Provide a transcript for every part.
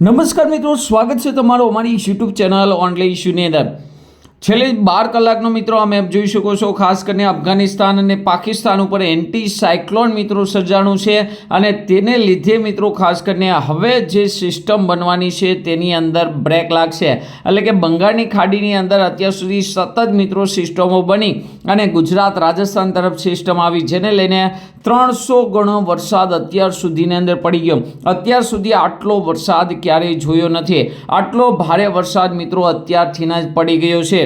નમસ્કાર મિત્રો સ્વાગત છે તમારું અમારી યુટ્યુબ ચેનલ ઓનલાઈન ઇશ્યુની અંદર. છેલ્લે બાર કલાકનો મિત્રો અમે જોઈ શકો છો, ખાસ કરીને અફઘાનિસ્તાન અને પાકિસ્તાન ઉપર એન્ટી સાયક્લોન મિત્રો સર્જાણું છે અને તેને લીધે મિત્રો ખાસ કરીને હવે જે સિસ્ટમ બનવાની છે તેની અંદર બ્રેક લાગશે. એટલે કે બંગાળની ખાડીની અંદર અત્યાર સુધી સતત મિત્રો સિસ્ટમો બની અને ગુજરાત, રાજસ્થાન તરફ સિસ્ટમ આવી, જેને લઈને ત્રણસો ગણો વરસાદ અત્યાર સુધીની અંદર પડી ગયો. અત્યાર સુધી આટલો વરસાદ ક્યારેય જોયો નથી. આટલો ભારે વરસાદ મિત્રો અત્યારથીના જ પડી ગયો છે.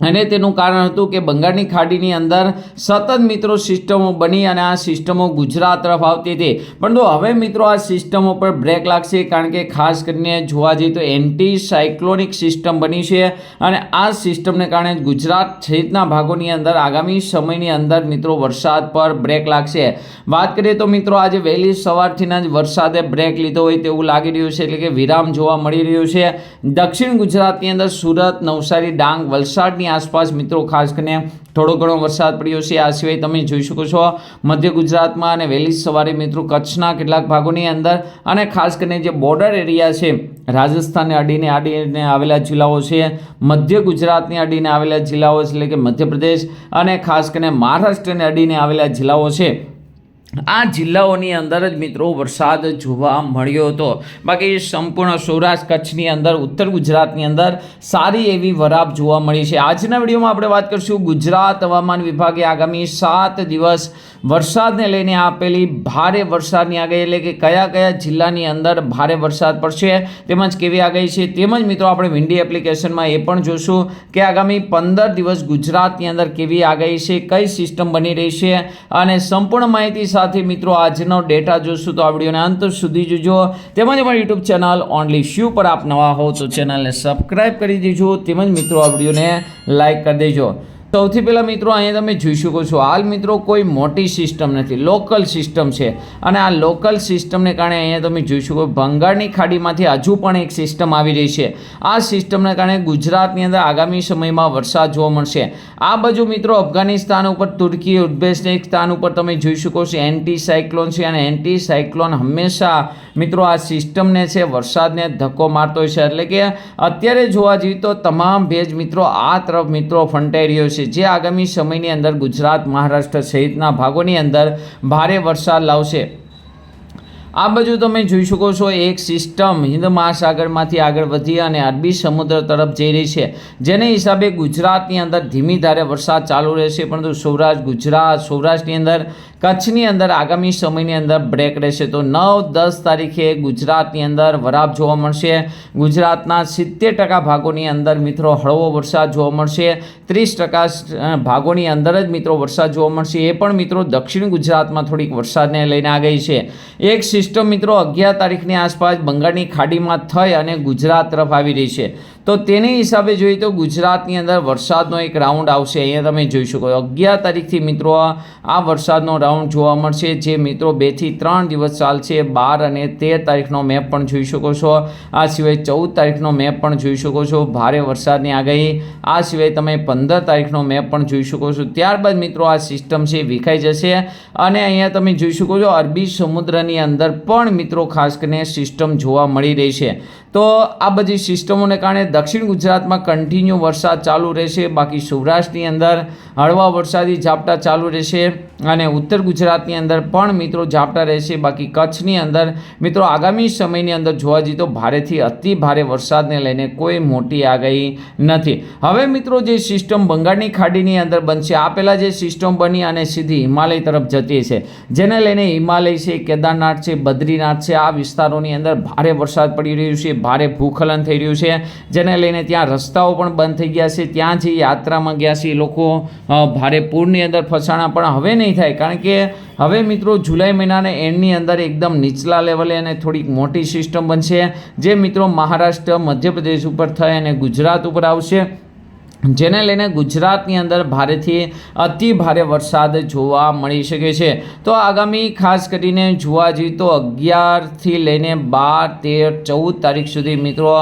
અને તેનું કારણ હતું કે બંગાળની ખાડીની અંદર સતત મિત્રો સિસ્ટમો બની અને આ સિસ્ટમો ગુજરાત તરફ આવતી હતી. પરંતુ હવે મિત્રો આ સિસ્ટમો પર બ્રેક લાગશે કારણ કે ખાસ કરીને જોવા જઈએ તો એન્ટી સાયક્લોનિક સિસ્ટમ બની છે અને આ સિસ્ટમને કારણે ગુજરાત સહિતના ભાગોની અંદર આગામી સમયની અંદર મિત્રો વરસાદ પર બ્રેક લાગશે. વાત કરીએ તો મિત્રો આજે વહેલી સવારથીના જ વરસાદે બ્રેક લીધો હોય તેવું લાગી રહ્યું છે એટલે કે વિરામ જોવા મળી રહ્યું છે. દક્ષિણ ગુજરાતની અંદર સુરત, નવસારી, ડાંગ વલસાડની આસપાસ મિત્રો ખાસ કરીને થોડો ઘણો વરસાદ પડ્યો છે, આ સિવાય તમે જોઈ શકો છો મધ્ય ગુજરાતમાં અને વહેલી સવારે મિત્રો કચ્છના કેટલાક ભાગોની અંદર અને ખાસ કરીને જે બોર્ડર એરિયા છે, રાજસ્થાનને અડીને અડીને આવેલા જિલ્લાઓ છે, મધ્ય ગુજરાતને અડીને આવેલા જિલ્લાઓ એટલે કે મધ્યપ્રદેશ અને ખાસ કરીને મહારાષ્ટ્રને અડીને આવેલા જિલ્લાઓ છે. આ જિલ્લાઓની અંદર જ મિત્રો વરસાદ જોવા મળ્યો હતો. બાકી સંપૂર્ણ સૌરાષ્ટ્ર કચ્છની અંદર, ઉત્તર ગુજરાતની અંદર સારી એવી વરાપ જોવા મળી છે. આજના વિડીયોમાં આપણે વાત કરીશું ગુજરાત હવામાન વિભાગે આગામી સાત દિવસ વરસાદને લઈને આપેલી ભારે વરસાદની આગાહી, એટલે કે કયા કયા જિલ્લાની અંદર ભારે વરસાદ પડશે તેમજ કેવી આગાહી છે તેમજ મિત્રો આપણે વિન્ડી એપ્લિકેશનમાં એ પણ જોશું કે આગામી પંદર દિવસ ગુજરાતની અંદર કેવી આગાહી છે, કઈ સિસ્ટમ બની રહી છે અને સંપૂર્ણ માહિતી સાથે મિત્રો આજનો ડેટા જોશું તો આ વિડીયોને અંત સુધી જોજો. તેમજ અમારી યુટ્યુબ ચેનલ ઓનલી શ્યુ પર આપ નવા હો તો ચેનલને સબસ્ક્રાઇબ કરી દેજો. તેમજ મિત્રો આ વિડીયોને લાઇક કરી દેજો. સૌથી પહેલાં મિત્રો અહીંયા તમે જોઈ શકો છો, હાલ મિત્રો કોઈ મોટી સિસ્ટમ નથી લોકલ સિસ્ટમ છે. અને આ લોકલ સિસ્ટમને કારણે અહીંયા તમે જોઈ શકો બંગાળની ખાડીમાંથી હજુ પણ એક સિસ્ટમ આવી રહી છે. આ સિસ્ટમને કારણે ગુજરાતની અંદર આગામી સમયમાં વરસાદ જોવા મળશે. આ બાજુ મિત્રો અફઘાનિસ્તાન ઉપર, તુર્કી ઉઝબેકિસ્તાન ઉપર તમે જોઈ શકો છો એન્ટી સાયક્લોન છે અને એન્ટી સાયક્લોન હંમેશા મિત્રો આ સિસ્ટમને છે, વરસાદને ધક્કો મારતો હોય છે. એટલે કે અત્યારે જોવા જઈએ તો તમામ ભેજ મિત્રો આ તરફ મિત્રો ફંટાઈ રહ્યો છે. જે આગામી સમયની અંદર ગુજરાત, મહારાષ્ટ્ર સહિતના ભાગોની અંદર ભારે વરસાદ લાવશે. આ બાજુ તમે જોઈ શકો છો, એક સિસ્ટમ હિન્દ મહાસાગરમાંથી આગળ વધી અને અરબી સમુદ્ર તરફ જઈ રહી છે. જેને હિસાબે ગુજરાતની અંદર ધીમી ધારે વરસાદ ચાલુ રહેશે. પરંતુ સૌરાષ્ટ્ર, ગુજરાત સૌરાષ્ટ્રની અંદર કચ્છની અંદર આગામી સમયની અંદર બ્રેક રહેશે. તો નવ, દસ તારીખે ગુજરાતની અંદર વરાપ જોવા મળશે. ગુજરાતના સિત્તેર ટકા ભાગોની અંદર મિત્રો હળવો વરસાદ જોવા મળશે. ત્રીસ ટકા ભાગોની અંદર જ મિત્રો વરસાદ જોવા મળશે. એ પણ મિત્રો દક્ષિણ ગુજરાતમાં થોડીક વરસાદને લઈને આ ગઈ છે. એક સિસ્ટમ મિત્રો અગિયાર તારીખની આસપાસ બંગાળની ખાડીમાં થઈ અને ગુજરાત તરફ આવી રહી છે. તો તેની હિસાબે જોઈએ તો ગુજરાતની અંદર વરસાદનો એક રાઉન્ડ આવશે. અહીંયા તમે જોઈ શકો અગિયાર તારીખથી મિત્રો આ વરસાદનો રાઉન્ડ જોવા મળશે. જે મિત્રો બેથી ત્રણ દિવસ ચાલશે. બાર અને તેર તારીખનો મેપ પણ જોઈ શકો છો. આ સિવાય ચૌદ તારીખનો મેપ પણ જોઈ શકો છો. ભારે વરસાદની આગાહી. આ સિવાય તમે પંદર તારીખનો મેપ પણ જોઈ શકો છો. ત્યારબાદ મિત્રો આ સિસ્ટમ છે વિખાઈ જશે. અને અહીંયા તમે જોઈ શકો છો અરબી સમુદ્રની અંદર પણ મિત્રો ખાસ કરીને સિસ્ટમ જોવા મળી રહી છે. તો આ બધી સિસ્ટમોને કારણે દક્ષિણ ગુજરાતમાં કન્ટિન્યુ વરસાદ ચાલુ રહેશે. બાકી સૌરાષ્ટ્રની અંદર હળવા વરસાદી ઝાપટા ચાલુ રહેશે અને ઉત્તર ગુજરાતની અંદર પણ મિત્રો ઝાપટા રહેશે. બાકી કચ્છની અંદર મિત્રો આગામી સમયની અંદર જોવા જઈએ તો ભારેથી અતિ ભારે વરસાદને લઈને કોઈ મોટી આગાહી નથી. હવે મિત્રો જે સિસ્ટમ બંગાળની ખાડીની અંદર બનશે, આ પહેલાં જે સિસ્ટમ બની અને સીધી હિમાલય તરફ જતી છે, જેને લઈને હિમાલય છે, કેદારનાથ છે, બદ્રીનાથ છે, આ વિસ્તારોની અંદર ભારે વરસાદ પડી રહ્યું છે, ભારે ભૂખલન થઈ રહ્યું છે, જેને લઈને ત્યાં રસ્તાઓ પણ બંધ થઈ ગયા છે, ત્યાં જે યાત્રામાં ગયા છે એ લોકો ભારે પૂરની અંદર ફસાણા પણ હવે નહીં થાય. કારણ કે હવે મિત્રો જુલાઈ મહિનાને એન્ડની અંદર એકદમ નીચલા લેવલે અને થોડીક મોટી સિસ્ટમ બનશે. જે મિત્રો મહારાષ્ટ્ર, મધ્યપ્રદેશ ઉપર થઈ અને ગુજરાત ઉપર આવશે. જેને લઈને ગુજરાતની અંદર ભારેથી અતિ ભારે વરસાદ જોવા મળી શકે છે. તો આગામી ખાસ કરીને જોવા જઈએ તો અગિયારથી લઈને બાર, તેર, ચૌદ તારીખ સુધી મિત્રો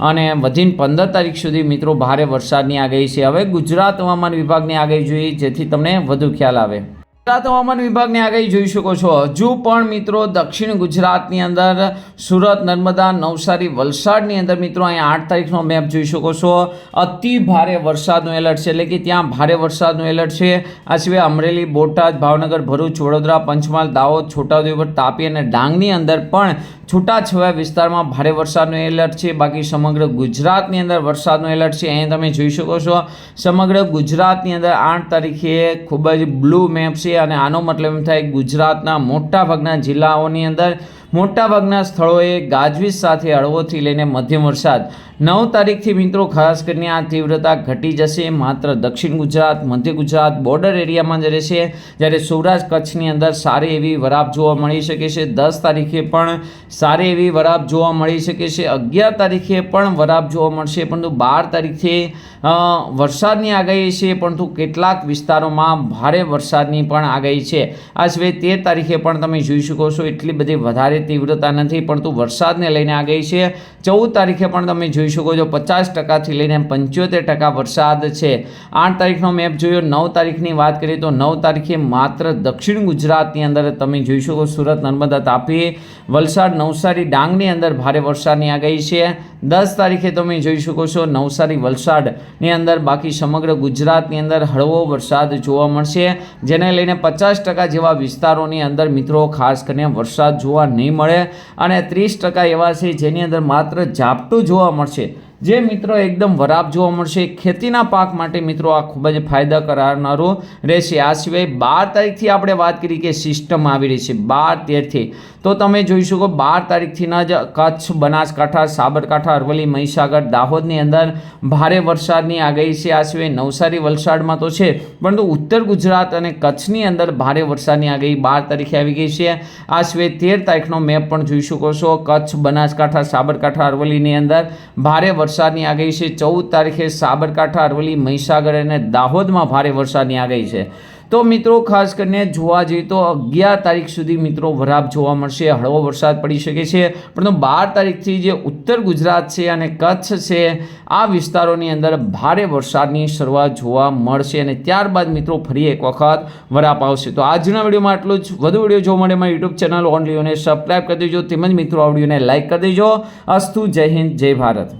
અને વધીને પંદર તારીખ સુધી મિત્રો ભારે વરસાદની આગાહી છે. હવે ગુજરાત હવામાન વિભાગની આગાહી જોઈએ, જેથી તમને વધુ ખ્યાલ આવે. ગુજરાત હવામાન વિભાગની આગાહી જોઈ શકો છો. હજુ પણ મિત્રો દક્ષિણ ગુજરાતની અંદર સુરત, નર્મદા, નવસારી, વલસાડની અંદર મિત્રો અહીંયા આઠ તારીખનો મેપ જોઈ શકો છો. અતિ ભારે વરસાદનું એલર્ટ છે. એટલે કે ત્યાં ભારે વરસાદનું એલર્ટ છે. આ સિવાય અમરેલી, બોટાદ, ભાવનગર, ભરૂચ, વડોદરા, પંચમહાલ, દાહોદ, છોટાઉદેપુર, તાપી અને ડાંગની અંદર પણ છૂટાછવાયા વિસ્તારમાં ભારે વરસાદનું એલર્ટ છે. બાકી સમગ્ર ગુજરાતની અંદર વરસાદનું એલર્ટ છે. અહીં તમે જોઈ શકો છો. સમગ્ર ગુજરાતની અંદર આઠ તારીખે ખૂબ જ બ્લુ મેપ છે. અને આનો મતલબ એમ થાય ગુજરાતના મોટાભાગના જિલ્લાઓની અંદર મોટાભાગના સ્થળોએ ગાજવીજ સાથે હળવોથી લઈને મધ્યમ વરસાદ. નવ તારીખથી મિત્રો, ખાસ કરીને આ તીવ્રતા ઘટી જશે. માત્ર દક્ષિણ ગુજરાત, મધ્ય ગુજરાત બોર્ડર એરિયામાં જ રહેશે. જ્યારે સૌરાષ્ટ્ર કચ્છની અંદર સારી એવી વરાપ જોવા મળી શકે છે. દસ તારીખે પણ સારી એવી વરાપ જોવા મળી શકે છે. અગિયાર તારીખે પણ વરાપ જોવા મળશે. પરંતુ બાર તારીખે વરસાદની આગાહી છે. પરંતુ કેટલાક વિસ્તારોમાં ભારે વરસાદની પણ આગાહી છે. આ સિવાય તેર તારીખે પણ તમે જોઈ શકો છો. એટલી બધી વધારે તીવ્રતા નથી, પરંતુ વરસાદને લઈને આ ગઈ છે. ચૌદ તારીખે પણ તમે જોઈ શકો છો, પચાસ ટકાથી લઈને પંચોતેર ટકા વરસાદ છે. આઠ તારીખનો મેપ જોયો, નવ તારીખની વાત કરીએ તો નવ તારીખે માત્ર દક્ષિણ ગુજરાતની અંદર તમે જોઈ શકો સુરત, નર્મદા, તાપી, વલસાડ, નવસારી, ડાંગની અંદર ભારે વરસાદની આગાહી છે. દસ તારીખે તમે જોઈ શકો છો, નવસારી, વલસાડની અંદર બાકી સમગ્ર ગુજરાતની અંદર હળવો વરસાદ જોવા મળશે. જેને લઈને પચાસ ટકા જેવા વિસ્તારોની અંદર મિત્રો ખાસ કરીને વરસાદ જોવા નહીં મળે. અને ત્રીસ ટકા એવા છે જેની અંદર માત્ર ઝાપટું જોવા મળશે. જે મિત્રો એકદમ વરાપ જોવા મળશે. ખેતીના પાક માટે મિત્રો આ ખૂબ જ ફાયદા કરાવનારું રહેશે. આ સિવાય બાર તારીખથી આપણે વાત કરી કે સિસ્ટમ આવી રહી છે. બાર તેરથી. તો તમે જોઈ શકો બાર તારીખથી જ કચ્છ, બનાસકાંઠા, સાબરકાંઠા, અરવલ્લી, મહીસાગર, દાહોદની અંદર ભારે વરસાદની આગાહી છે. આ સિવાય નવસારી, વલસાડમાં તો છે. પરંતુ ઉત્તર ગુજરાત અને કચ્છની અંદર ભારે વરસાદની આગાહી બાર તારીખે આવી ગઈ છે. આ સિવાય તેર તારીખનો મેપ પણ જોઈ શકો છો. કચ્છ, બનાસકાંઠા, સાબરકાંઠા, અરવલ્લીની અંદર ભારે વરસાદની આગાહી છે. ચૌદ તારીખે સાબરકાંઠા, અરવલ્લી, મહીસાગર અને દાહોદમાં ભારે વરસાદની આગાહી છે. તો મિત્રો, ખાસ કરીને જોવા જઈએ તો અગિયાર તારીખ સુધી મિત્રો વરાપ જોવા મળશે. હળવો વરસાદ પડી શકે છે. પરંતુ બાર તારીખથી જે ઉત્તર ગુજરાત છે અને કચ્છ છે, આ વિસ્તારોની અંદર ભારે વરસાદની શરૂઆત જોવા મળશે અને ત્યારબાદ મિત્રો ફરી એક વખત વરાપ આવશે. તો આજના વિડીયોમાં આટલું જ. વધુ વીડિયો જોવા મળે મારી યુટ્યુબ ચેનલ ઓનલીઓને સબસ્ક્રાઈબ કરી દેજો. તેમજ મિત્રો આ વિડીયોને લાઇક કરી દેજો. અસ્તુ, જય હિન્દ, જય ભારત.